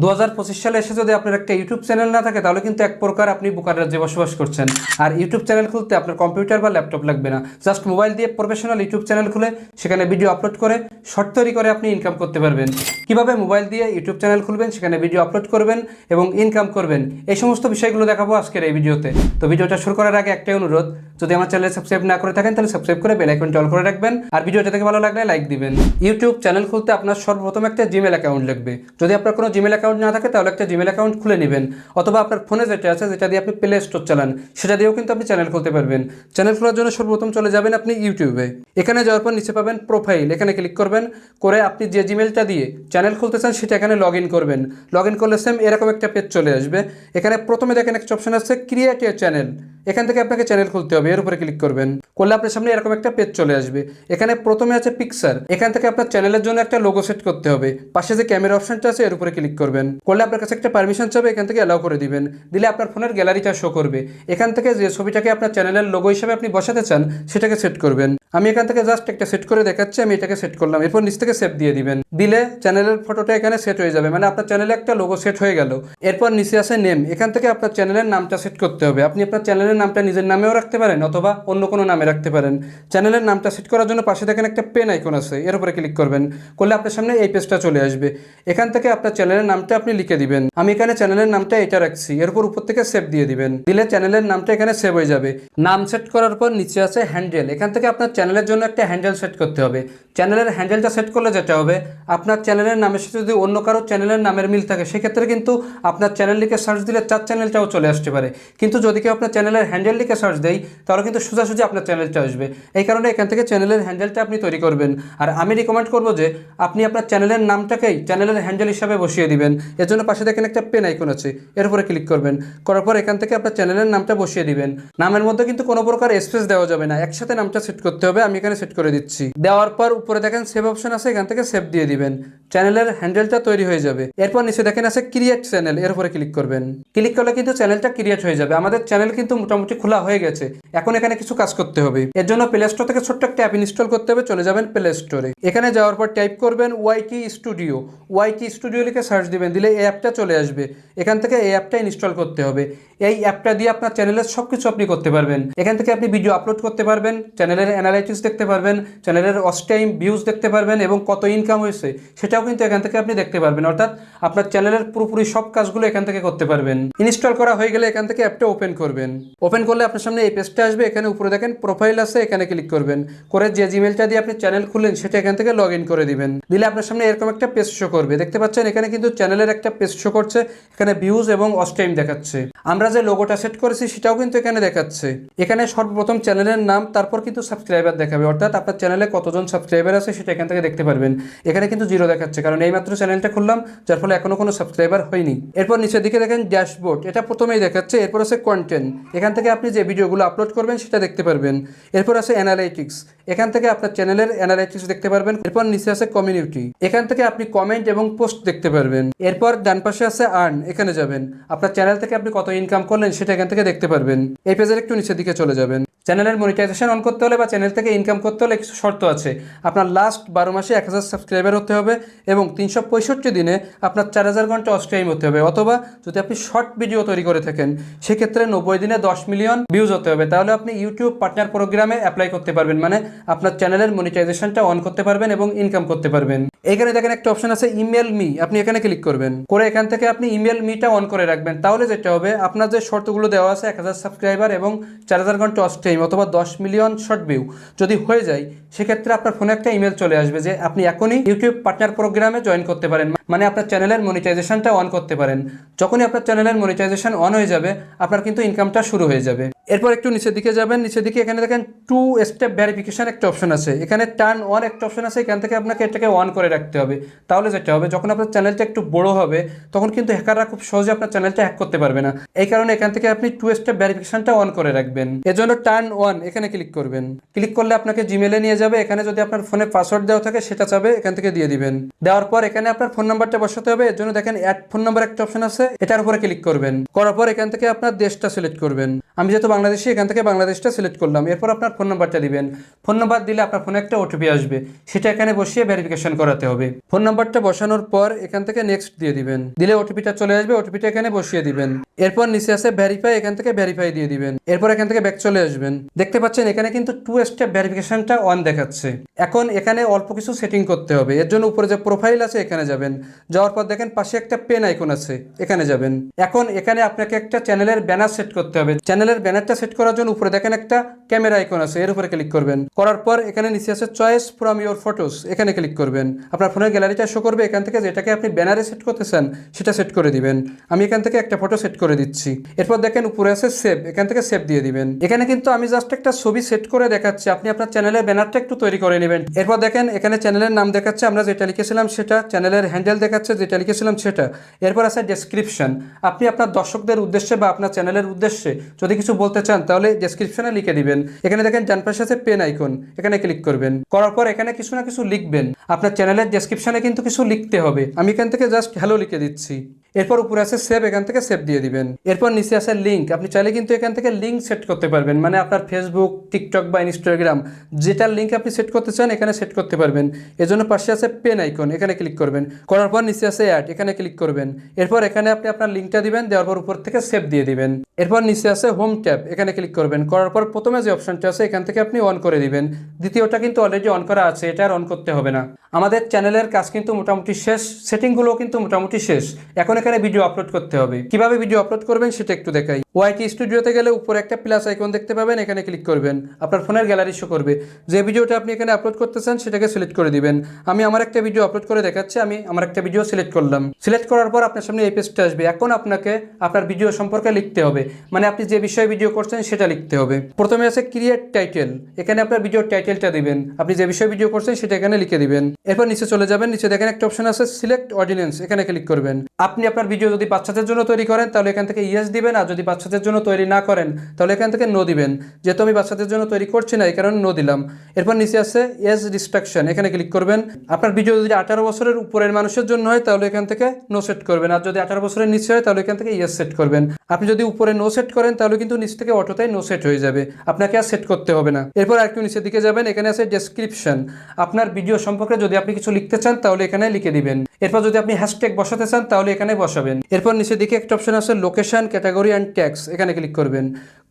দু হাজার পঁচিশ সালে এসে যদি আপনার একটা ইউটিউব চ্যানেল না থাকে, তাহলে কিন্তু এক প্রকার আপনি বোকার রাজ্যে বসবাস করছেন। আর ইউটিউব চ্যানেল খুলতে আপনার কম্পিউটার বা ল্যাপটপ লাগবে না। জাস্ট মোবাইল দিয়ে প্রফেশনাল ইউটিউব চ্যানেল খুলে সেখানে ভিডিও আপলোড করে, শর্ট তৈরি করে আপনি ইনকাম করতে পারবেন। কীভাবে মোবাইল দিয়ে ইউটিউব চ্যানেল খুলবেন, সেখানে ভিডিও আপলোড করবেন এবং ইনকাম করবেন, এই সমস্ত বিষয়গুলো দেখাবো আজকের এই ভিডিওতে। তো ভিডিওটা শুরু করার আগে একটাই অনুরোধ, যদি আমার চ্যানেল সাবস্ক্রাইব না করে থাকেন, তাহলে সাবস্ক্রাইব করে বেল আইকনটি অল করে রাখবেন। আর ভিডিওটা থেকে ভালো লাগলে লাইক দিবেন। ইউটিউব চ্যানেল খুলতে আপনার সর্বপ্রথম একটা জিমেল অ্যাকাউন্ট লাগবে। যদি আপনার কোনো জিমেল অ্যাকাউন্ট না থাকে, তাহলে একটা জিমেল অ্যাকাউন্ট খুলে নেবেন। অথবা আপনার ফোনে যেটা আছে যেটা দিয়ে আপনি প্লে স্টোর চালান। সেটা দিয়েও কিন্তু আপনি চ্যানেল খুলতে পারবেন। চ্যানেল খোলার জন্য সর্বপ্রথম চলে যাবেন আপনি ইউটিউবে এখানে যাওয়ার পর নিচে পাবেন প্রোফাইল এখানে ক্লিক করবেন, করে আপনি যে জিমেলটা দিয়ে চ্যানেল খুলতে চান, সেটা এখানে লগ ইন করবেন। লগ ইন করলে সেম এরকম একটা পেজ চলে আসবে। এখানে প্রথমে দেখেন একটা অপশন আছে ক্রিয়েট এ চ্যানেল এখান থেকে আপনাকে চ্যানেল খুলতে হবে, এর উপরে ক্লিক করবেন। করলে আপনার সামনে এরকম একটা পেজ চলে আসবে। এখানে প্রথমে আছে পিকচার এখান থেকে আপনার চ্যানেলের জন্য একটা লোগো সেট করতে হবে। পাশে যে ক্যামেরা অপশনটা আছে, এর উপরে ক্লিক করবেন। করলে আপনার কাছে একটা পারমিশন চাবে, এখান থেকে অ্যালাউ করে দিবেন। দিলে আপনার ফোনের গ্যালারিটা শো করবে। এখান থেকে যে ছবিটাকে আপনার চ্যানেলের লোগো হিসেবে আপনি বসাতে চান, সেটাকে সেট করবেন। আমি এখান থেকে জাস্ট একটা সেট করে দেখাচ্ছি, আমি এটাকে সেট করলাম। এরপর নিচ থেকে সেভ দিয়ে দিবেন। দিলে চ্যানেলের ফটোটা এখানে সেট হয়ে যাবে মানে আপনার চ্যানেলে একটা লোগো সেট হয়ে গেল। এরপর নিচে আসে নেম এখান থেকে আপনার চ্যানেলের নামটা সেট করতে হবে। আপনি আপনার চ্যানেলের নামটা নিজের নামেও রাখতে পারেন অথবা অন্য কোনো নামে রাখতে পারেন। চ্যানেলের নামটা সেট করার জন্য পাশে দেখেন একটা পেন আইকন আছে, এর উপরে ক্লিক করবেন, করলে আপনার সামনে এই পেজটা চলে আসবে। এখান থেকে আপনার চ্যানেলের নামটা আপনি লিখে দিবেন। আমি এখানে চ্যানেলের নামটা এটা রাখছি, এর উপর উপর থেকে সেভ দিয়ে দিবেন। দিলে চ্যানেলের নামটা এখানে সেভ হয়ে যাবে। নাম সেট করার পর নিচে আছে হ্যান্ডেল, এখান থেকে আপনার চ্যানেলের জন্য একটা হ্যান্ডেল সেট করতে হবে। চ্যানেলের হ্যান্ডেলটা সেট করলে যেটা হবে, আপনার চ্যানেলের নামের সাথে যদি অন্য কারও চ্যানেলের নামের মিল থাকে, সেক্ষেত্রে কিন্তু আপনার চ্যানেল লিখে সার্চ দিলে চার চ্যানেলটাও চলে আসতে পারে। কিন্তু যদি কেউ আপনার চ্যানেলের হ্যান্ডেল লিখে সার্চ দেয় তাহলে কিন্তু সোজাসুজি আপনার চ্যানেলটা আসবে। এই কারণে এখান থেকে চ্যানেলের হ্যান্ডেলটা আপনি তৈরি করবেন। আর আমি রিকমেন্ড করব যে আপনি আপনার চ্যানেলের নামটাকেই চ্যানেলের হ্যান্ডেল হিসাবে বসিয়ে দিবেন। এর জন্য পাশে দেখেন একটা পেন আইকন আছে, এর উপরে ক্লিক করবেন। করার পর এখান থেকে আপনার চ্যানেলের নামটা বসিয়ে দিবেন। নামের মধ্যে কিন্তু কোনো প্রকার স্পেস দেওয়া যাবে না, একসাথে নামটা সেট করতে হবে, আমি এখানে সেট করে দিচ্ছি। দেওয়ার পর উপরে দেখেন সেভ অপশন আছে, এখান থেকে সেভ দিয়ে দিবেন। চ্যানেলের হ্যান্ডেলটা তৈরি হয়ে যাবে। এরপর নিচে দেখেন আছে ক্রিয়েট চ্যানেল এর উপরে ক্লিক করবেন। ক্লিক করলে কিন্তু চ্যানেলটা ক্রিয়েট হয়ে যাবে। আমাদের চ্যানেল কিন্তু মোটামুটি খোলা হয়ে গেছে। এখন এখানে কিছু কাজ করতে হবে। এর জন্য প্লে স্টোর থেকে ছোট্ট একটা অ্যাপ ইনস্টল করতে হবে। চলে যাবেন প্লে স্টোরে এখানে যাওয়ার পর টাইপ করবেন ওয়াইটি স্টুডিও ওয়াইটি স্টুডিও লিখে সার্চ দিবেন, দিলে এই অ্যাপটা চলে আসবে। এখান থেকে এই অ্যাপটা ইনস্টল করতে হবে। এই অ্যাপটা দিয়ে আপনার চ্যানেলের সব কিছু আপনি করতে পারবেন। এখান থেকে আপনি ভিডিও আপলোড করতে পারবেন চ্যানেলের অ্যানালাইটিক্স দেখতে পারবেন চ্যানেলের টাইম ভিউজ দেখতে পারবেন এবং কত ইনকাম হয়েছে সেটাও কিন্তু এখান থেকে আপনি দেখতে পারবেন। অর্থাৎ আপনার চ্যানেলের পুরোপুরি সব কাজগুলো এখান থেকে করতে পারবেন। ইনস্টল করা হয়ে গেলে এখান থেকে অ্যাপটা ওপেন করবেন। ওপেন করলে আপনার সামনে এই পেজটা আসবে, এখানে উপরে দেখেন প্রোফাইল আছে, এখানে ক্লিক করবেন। করে যে জিমেলটা দিয়ে আপনি চ্যানেল খুললেন, সেটা এখান থেকে লগ করে দিবেন। দিলে আপনার সামনে এরকম একটা পেজ শো করবে। দেখতে পাচ্ছেন, এখানে কিন্তু চ্যানেলের একটা পেজ শো করছে, এখানে ভিউজ এবং অস টাইম দেখাচ্ছে। আমরা যে লোগোটা সেট করেছি, সেটাও কিন্তু এখানে দেখাচ্ছে। এখানে সর্বপ্রথম চ্যানেলের নাম, তারপর কিন্তু সাবস্ক্রাইবার দেখাবে। অর্থাৎ আপনার চ্যানেলে কতজন সাবস্ক্রাইবার আছে, সেটা এখান থেকে দেখতে পারবেন। এখানে কিন্তু জিরো দেখাচ্ছে, কারণ এইমাত্র চ্যানেলটা খুললাম, যার ফলে এখনও কোনো সাবস্ক্রাইবার হয়নি। এরপর নিচের দিকে দেখেন ড্যাশবোর্ড এটা প্রথমেই দেখাচ্ছে। এরপর আছে কন্টেন্ট এখান থেকে আপনি যে ভিডিওগুলো আপলোড করবেন সেটা দেখতে পারবেন। এরপর আছে অ্যানালাইটিক্স এখান থেকে আপনার চ্যানেলের অ্যানালাইটিক্স দেখতে পারবেন। এরপর নিচে আছে কমিউনিটি এখান থেকে আপনি কমেন্ট এবং পোস্ট দেখতে পারবেন। এরপর ডান পাশে আছে আর্ন এখানে যাবেন। আপনার চ্যানেল থেকে আপনি কত ইনকাম করলেন সেটা এখান থেকে দেখতে পারবেন। এই পেজের একটু নিচের দিকে চলে যাবেন। চ্যানেলের মনিটাইজেশন অন করতে হলে বা চ্যানেল থেকে ইনকাম করতে হলে কিছু শর্ত আছে। আপনার লাস্ট বারো মাসে এক হাজার সাবস্ক্রাইবার হতে হবে এবং তিনশো পঁয়ষট্টি দিনে আপনার চার হাজার ঘণ্টা অস টাইম হতে হবে। অথবা যদি আপনি শর্ট ভিডিও তৈরি করে থাকেন, সেক্ষেত্রে নব্বই দিনে দশ মিলিয়ন ভিউজ হতে হবে। তাহলে আপনি ইউটিউব পার্টনার প্রোগ্রামে অ্যাপ্লাই করতে পারবেন। মানে আপনার চ্যানেলের মনিটাইজেশনটা অন করতে পারবেন এবং ইনকাম করতে পারবেন। এখানে দেখেন একটা অপশন আছে ইমেল মি আপনি এখানে ক্লিক করবেন। করে এখান থেকে আপনি ইমেল মিটা অন করে রাখবেন। তাহলে যেটা হবে, আপনার যে শর্তগুলো দেওয়া আছে, এক হাজার সাবস্ক্রাইবার এবং চার হাজার ঘণ্টা অস্ট্রেম অথবা দশ মিলিয়ন শর্ট ভিউ যদি হয়ে যায় সেক্ষেত্রে আপনার ফোনে একটা ইমেল চলে আসবে যে আপনি এখনই ইউটিউব পার্টনার প্রোগ্রামে জয়েন করতে পারেন। মানে আপনার চ্যানেলের মনিটাইজেশনটা অন করতে পারেন। যখনই আপনার চ্যানেলের মনিটাইজেশন অন হয়ে যাবে, আপনার কিন্তু ইনকামটা শুরু হয়ে যাবে। এরপর একটু নিচের দিকে যাবেন, নিচের দিকে এখানে দেখেন টু স্টেপ ভ্যারিফিকেশন একটা অপশন আছে। এখানে টার্ন অন একটা অপশন আছে, এখান থেকে আপনাকে এটাকে অন করে রাখতে হবে। তাহলে যেটা হবে, যখন আপনার চ্যানেলটা একটু বড় হবে, তখন কিন্তু হ্যাকাররা খুব সহজে আপনার চ্যানেলটা হ্যাক করতে পারবে না। এই কারণে এখান থেকে আপনি টু স্টেপ ভ্যারিফিকেশনটা অন করে রাখবেন। এজন্য টার্ন অন এখানে ক্লিক করবেন। ক্লিক করলে আপনাকে জিমেলে নিয়ে যাবে। এখানে যদি আপনার ফোনে পাসওয়ার্ড দেওয়া থাকে, সেটা চাবে, এখান থেকে দিয়ে দিবেন। দেওয়ার পর এখানে আপনার ফোন নাম্বারটা বসাতে হবে। এর জন্য দেখেন অ্যাড ফোন নাম্বার একটা অপশন আছে, এটার উপরে ক্লিক করবেন। করার পর এখান থেকে আপনার দেশটা সিলেক্ট করবেন। আমি যেহেতু বাংলাদেশি, এখান থেকে বাংলাদেশটা সিলেক্ট করলাম। এরপর আপনার ফোন নাম্বারটা দিবেন। ফোন নাম্বার দিলে আপনার ফোনে একটা ওটিপি আসবে। সেটা এখানে বসিয়ে ভেরিফিকেশন করাতে হবে। ফোন নাম্বারটা বসানোর পর এখান থেকে নেক্সট দিয়ে দিবেন। দিলে ওটিপিটা চলে আসবে ওটিপিটা এখানে বসিয়ে দিবেন। এরপর নিচে আছে ভেরিফাই এখান থেকে ভেরিফাই দিয়ে দিবেন। এরপর এখান থেকে ব্যাক চলে আসবেন। দেখতে পাচ্ছেন, এখানে কিন্তু টু স্টেপ ভেরিফিকেশনটা অন দেখাচ্ছে। এখন এখানে অল্প কিছু সেটিং করতে হবে। এর জন্য উপরে যে প্রোফাইল আছে, এখানে যাবেন। যাওয়ার পর দেখেন পাশে একটা পেন আইকন আছে, এখানে যাবেন। এখন এখানে আপনাকে একটা চ্যানেলের ব্যানার সেট করতে হবে। চ্যানেলের ব্যানারটা সেট করার জন্য উপরে দেখেন একটা ক্যামেরা আইকন আছে, এর উপরে ক্লিক করবেন। করার পর এখানে নিচে আছে চয়েস ফ্রম ইউর ফটোস এখানে ক্লিক করবেন। আপনার ফোনের গ্যালারিটা শো করবে, এখান থেকে যেটাকে আপনি ব্যানারে সেট করতে চান, সেটা সেট করে দিবেন। আমি এখান থেকে একটা ফটো সেট করে দিচ্ছি। এরপর দেখেন উপরে আছে সেভ এখান থেকে সেভ দিয়ে দিবেন। এখানে কিন্তু আমি জাস্ট একটা ছবি সেট করে দেখাচ্ছি, আপনি আপনার চ্যানেলের ব্যানারটা একটু তৈরি করে নেবেন। এরপর দেখেন এখানে চ্যানেলের নাম দেখাচ্ছে, আমরা যেটা লিখেছিলাম সেটা চ্যানেলের হ্যান্ডেল দেখাচ্ছে, যেটা লিখেছিলাম সেটা। এরপর আছে ডেসক্রিপশন আপনি আপনার দর্শকদের উদ্দেশ্যে বা আপনার চ্যানেলের উদ্দেশ্যে যদি কিছু বলতে চান, তাহলে ডেসক্রিপশনে লিখে দিবেন। এখানে দেখেন, ডান পাশে আছে পেন আইকন এখানে ক্লিক করবেন। করার পর এখানে কিছু না কিছু লিখবেন। আপনার চ্যানেলের ডেসক্রিপশনে কিন্তু কিছু লিখতে হবে। আমি এখান থেকে জাস্ট হ্যালো লিখে দিচ্ছি। এরপর উপরে আছে সেভ এখান থেকে সেভ দিয়ে দিবেন। এরপর নিচে আছে লিঙ্ক আপনি চাইলে কিন্তু এখান থেকে লিঙ্ক সেট করতে পারবেন। মানে আপনার ফেসবুক টিকটক বা ইনস্টাগ্রাম যেটার লিঙ্ক আপনি সেট করতে চান, এখানে সেট করতে পারবেন। এজন্য পাশে আছে পেন আইকন এখানে ক্লিক করবেন। করার পর নিচে আছে অ্যাড এখানে ক্লিক করবেন। এরপর এখানে আপনি আপনার লিঙ্কটা দিবেন, দেওয়ার পর উপর থেকে সেভ দিয়ে দিবেন। এরপর নিচে আছে হোম ট্যাব এখানে ক্লিক করবেন। করার পর প্রথমে যে অপশনটা আছে, এখান থেকে আপনি অন করে দিবেন। দ্বিতীয়টা কিন্তু অলরেডি অন করা আছে, এটা আর অন করতে হবে না। আমাদের চ্যানেলের কাজ কিন্তু মোটামুটি শেষ সেটিংগুলো কিন্তু মোটামুটি শেষ। এখন এখানে ভিডিও আপলোড করতে হবে। কীভাবে ভিডিও আপলোড করবেন সেটা একটু দেখাই। ওয়াইটি স্টুডিওতে গেলে উপরে একটা প্লাস আইকন দেখতে পাবেন, এখানে ক্লিক করবেন। আপনার ফোনের গ্যালারি শো করবে। যে ভিডিওটা আপনি এখানে আপলোড করতে চান সেটাকে সিলেক্ট করে দিবেন। আমি আমার একটা ভিডিও আপলোড করে দেখাচ্ছি, আমি আমার একটা ভিডিও সিলেক্ট করলাম। সিলেক্ট করার পর আপনার সামনে এই পেজটা আসবে। এখন আপনাকে আপনার ভিডিও সম্পর্কে লিখতে হবে। মানে আপনি যে বিষয়ে ভিডিও করছেন, সেটা লিখতে হবে। প্রথমে আছে ক্রিয়েট টাইটেল এখানে আপনার ভিডিওর টাইটেলটা দিবেন। আপনি যে বিষয়ে ভিডিও করছেন, সেটা এখানে লিখে দিবেন। এরপর নিচে চলে যাবেন। নিচে দেখেন একটা অপশন আছে সিলেক্ট অডিয়েন্স এখানে ক্লিক করবেন। আপনি আপনার ভিডিও যদি বাচ্চাদের জন্য তৈরি করেন, তাহলে এখান থেকে ইয়েস দিবেন। আর যদি বাচ্চাদের জন্য তৈরি না করেন, তাহলে এখান থেকে নো দিবেন। যেহেতু আমি বাচ্চাদের জন্য তৈরি করছি না, এই কারণে নো দিলাম। এরপর নিচে আছে এজ রিস্ট্রাকশন এখানে ক্লিক করবেন। আপনার ভিডিও যদি আঠারো বছরের উপরের মানুষের জন্য হয়, তাহলে এখান থেকে নো সেট করবেন। আর যদি আঠারো বছরের নিচে হয়, তাহলে এখান থেকে ইয়েস সেট করবেন। আপনি যদি উপরে নো সেট করেন, তাহলে কিন্তু নিচ থেকে অটোতেই নো সেট হয়ে যাবে। আপনাকে আর সেট করতে হবে না। এরপর আরেকটু নিচের দিকে যাবেন। এখানে আছে ডেসক্রিপশন আপনার ভিডিও সম্পর্কে যদি আপনি কিছু লিখতে চান, তাহলে এখানে লিখে দিবেন। এরপর যদি আপনি হ্যাশট্যাগ বসাতে চান, তাহলে এখানে বসাবেন। এরপর নিচের দিকে একটা অপশন আছে লোকেশন ক্যাটাগরি অ্যান্ড ট্যাক্স এখানে ক্লিক করবেন।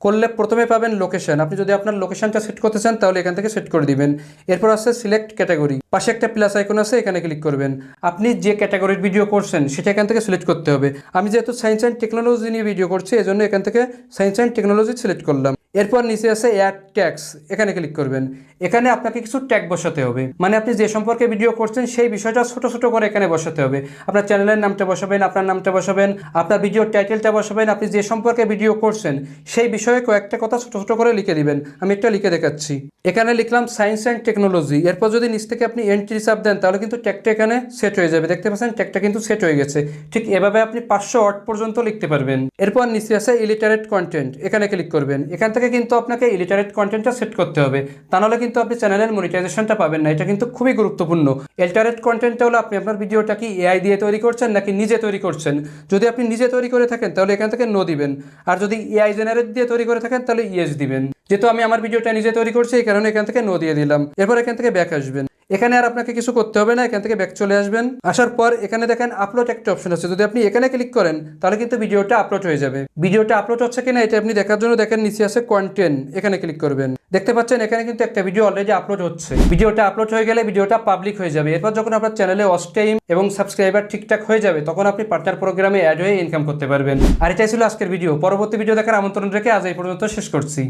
করলে প্রথমে পাবেন লোকেশন আপনি যদি আপনার লোকেশনটা সেট করতে চান, তাহলে এখান থেকে সেট করে দিবেন। এরপর আছে সিলেক্ট ক্যাটাগরি পাশে একটা প্লাস আইকন আছে, এখানে ক্লিক করবেন। আপনি যে ক্যাটাগরির ভিডিও করছেন, সেটা এখান থেকে সিলেক্ট করতে হবে। আমি যেহেতু সায়েন্স অ্যান্ড টেকনোলজি নিয়ে ভিডিও করছি, এজন্য এখান থেকে সায়েন্স অ্যান্ড টেকনোলজি সিলেক্ট করলাম। এরপর নিচে আছে অ্যাড ট্যাক্স এখানে ক্লিক করবেন। এখানে আপনাকে কিছু ট্যাগ বসাতে হবে। মানে আপনি যে সম্পর্কে ভিডিও করছেন, সেই বিষয়টা ছোট ছোট করে এখানে বসাতে হবে। আপনার চ্যানেলের নামটা বসাবেন, আপনার নামটা বসাবেন, আপনার ভিডিওর টাইটেলটা বসাবেন, আপনি যে সম্পর্কে ভিডিও করছেন, সেই বিষয়ে কয়েকটা কথা ছোট ছোট করে লিখে দিবেন। আমি একটা লিখে দেখাচ্ছি। এখানে লিখলাম সায়েন্স অ্যান্ড টেকনোলজি এরপর যদি নিচ থেকে আপনি এন্ট্রি চাপ দেন, তাহলে কিন্তু ট্যাগটা এখানে সেট হয়ে যাবে। দেখতে পাচ্ছেন ট্যাগটা কিন্তু সেট হয়ে গেছে। ঠিক এভাবে আপনি পাঁচশো ওয়ার্ড পর্যন্ত লিখতে পারবেন। এরপর নিচে আছে ইলিটারেট কন্টেন্ট এখানে ক্লিক করবেন। এখান থেকে কিন্তু আপনাকে ইলিটারেট কন্টেন্টটা সেট করতে হবে। তা নাহলে কিন্তু আপনি চ্যানেলের মনিটাইজেশনটা পাবেন না। এটা কিন্তু খুবই গুরুত্বপূর্ণ। ইলিটারেট কন্টেন্টটা হলো আপনি আপনার ভিডিওটা কি এআই দিয়ে তৈরি করছেন নাকি নিজে তৈরি করছেন? যদি আপনি নিজে তৈরি করে থাকেন, তাহলে এখান থেকে নো দিবেন। আর যদি এআই জেনারেট দিয়ে তৈরি করে থাকেন, তাহলে ইয়েস দিবেন। যেহেতু আমি আমার ভিডিওটা নিজে তৈরি করছি, এই কারণে এখান থেকে নো দিয়ে দিলাম। এরপর এখান থেকে ব্যাক আসবেন। এখানে আর আপনাকে কিছু করতে হবে না, এখান থেকে ব্যাক চলে আসবেন। আসার পর এখানে দেখেন আপলোড একটা অপশন আছে। যদি আপনি এখানে ক্লিক করেন, তাহলে কিন্তু ভিডিওটা আপলোড হয়ে যাবে। ভিডিওটা আপলোড হচ্ছে কিনা এটা আপনি দেখার জন্য দেখেন নিচে আছে কন্টেন্ট এখানে ক্লিক করবেন। দেখতে পাচ্ছেন এখানে কিন্তু একটা ভিডিও অলরেডি আপলোড হচ্ছে। ভিডিওটা আপলোড হয়ে গেলে ভিডিওটা পাবলিক হয়ে যাবে। এরপর যখন আপনার চ্যানেলে ওয়াচ টাইম এবং সাবস্ক্রাইবার ঠিকঠাক হয়ে যাবে, তখন আপনি পার্টনার প্রোগ্রামে অ্যাড হয়ে ইনকাম করতে পারবেন। আর এটাই ছিল আজকের ভিডিও পরবর্তী ভিডিও দেখার আমন্ত্রণ রেখে আজ এই পর্যন্ত শেষ করছি।